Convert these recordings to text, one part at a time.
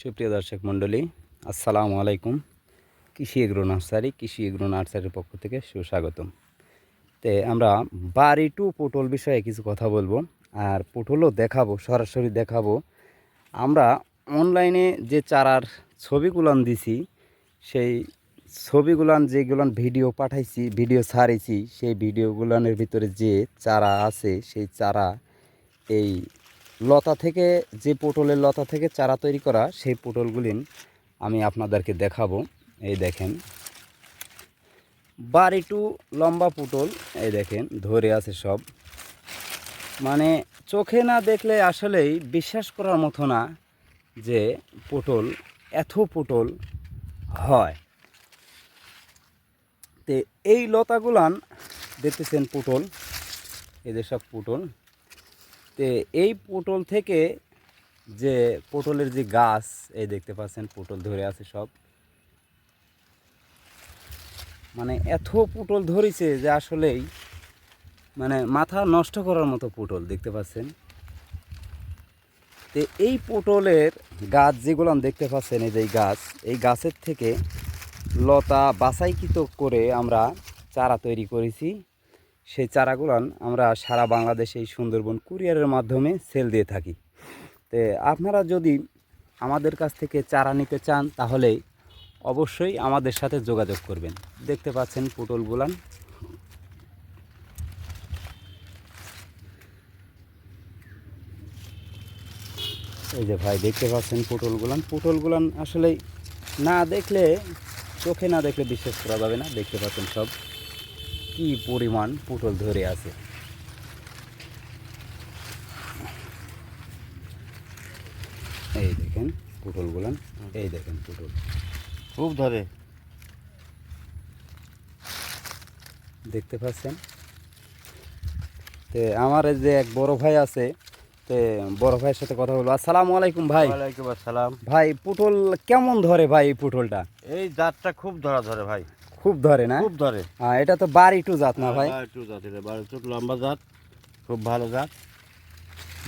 সুপ্রিয় দর্শক মণ্ডলী, আসসালামু আলাইকুম। কৃষি এগ্রো নার্সারি, কৃষি এগ্রো নার্সারির পক্ষ থেকে সুস্বাগতম। তে আমরা বাড়ি টু পটল বিষয়ে কিছু কথা বলব আর পটলও দেখাবো, সরাসরি দেখাবো। আমরা অনলাইনে যে চারার ছবিগুলান দিছি, সেই ছবিগুলান যেগুলান ভিডিও পাঠাইছি, ভিডিও ছাড়িছি, সেই ভিডিওগুলানের ভিতরে যে চারা আছে, সেই চারা এই লতা থেকে, যে পটলের লতা থেকে চারা তৈরি করা, সেই পটলগুলি আমি আপনাদেরকে দেখাবো। এই দেখেন। বাড়িটু লম্বা পটল, এই দেখেন, ধরে আছে সব। মানে চোখে না দেখলে আসলেই বিশ্বাস করার মতো না যে পটল, এত পটল হয়। তে এই লতাগুলান দেখতেছেন পটল এদের সব পটল। তে এই পটল থেকে যে পটলের যে গাছ, এই দেখতে পাচ্ছেন পটল ধরে আছে সব। মানে এত পটল ধরেছে যে আসলেই মানে মাথা নষ্ট করার মতো পটল, দেখতে পাচ্ছেন? তো এই পটলের গাছ যেগুলো দেখতে পাচ্ছেন, এই যে গাছ, এই গাছের থেকে লতা বাছাইকৃত করে আমরা চারা তৈরি করেছি। সেই চারাগুলান আমরা সারা বাংলাদেশে এই সুন্দরবন কুরিয়ারের মাধ্যমে সেল দিয়ে থাকি। তো আপনারা যদি আমাদের কাছ থেকে চারা নিতে চান, তাহলে অবশ্যই আমাদের সাথে যোগাযোগ করবেন। দেখতে পাচ্ছেন পটলগুলান। এই যে ভাই, দেখতে পাচ্ছেন পটলগুলান। পটলগুলান আসলে না দেখলে, চোখে না দেখলে বিশ্বাস করা যাবে না। দেখতে পাচ্ছেন সব। কি পরিমাণ পুটল ধরে আছে? এই দেখেন পটলগুলান এই দেখেন পুটল খুব ধরে। দেখতে পাচ্ছেন? তো আমার যে এক বড় ভাই আছে তে বড় ভাইয়ের সাথে কথা বলব। আসসালামু আলাইকুম ভাই। ওয়ালাইকুম আসসালাম। ভাই পটল কেমন ধরে ভাই এই পটলটা? এই জাতটা খুব ধরা ধরে ভাই। খুব ধরে না? খুব ধরে। হ্যাঁ, এটা তো বাড়ি টু জাত না ভাই? একটু জাত এটা বারো চোখ লম্বা জাত খুব ভালো জাত।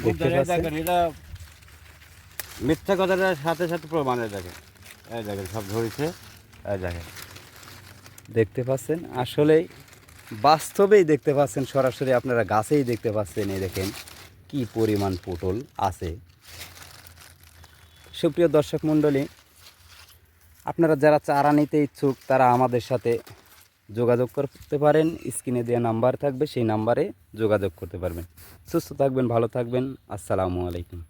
দেখতে পাচ্ছেন? এটা মিথ্যা কথাটার সাথে সাথে প্রমাণে দেখেন। এই দেখেন সব ধরেছে। এই দেখেন। দেখতে পাচ্ছেন? আসলেই বাস্তবেই দেখতে পাচ্ছেন সরাসরি আপনারা গাছেই দেখতে পাচ্ছেন এই দেখেন। কি পরিমাণ পটল আছে? সুপ্রিয় দর্শক মণ্ডলী, আপনারা যারা চারা নিতে ইচ্ছুক, তারা আমাদের সাথে যোগাযোগ করতে পারেন। স্ক্রিনে দেওয়া নাম্বার থাকবে, সেই নাম্বারে যোগাযোগ করতে পারবেন। সুস্থ থাকবেন, ভালো থাকবেন। আসসালামু আলাইকুম।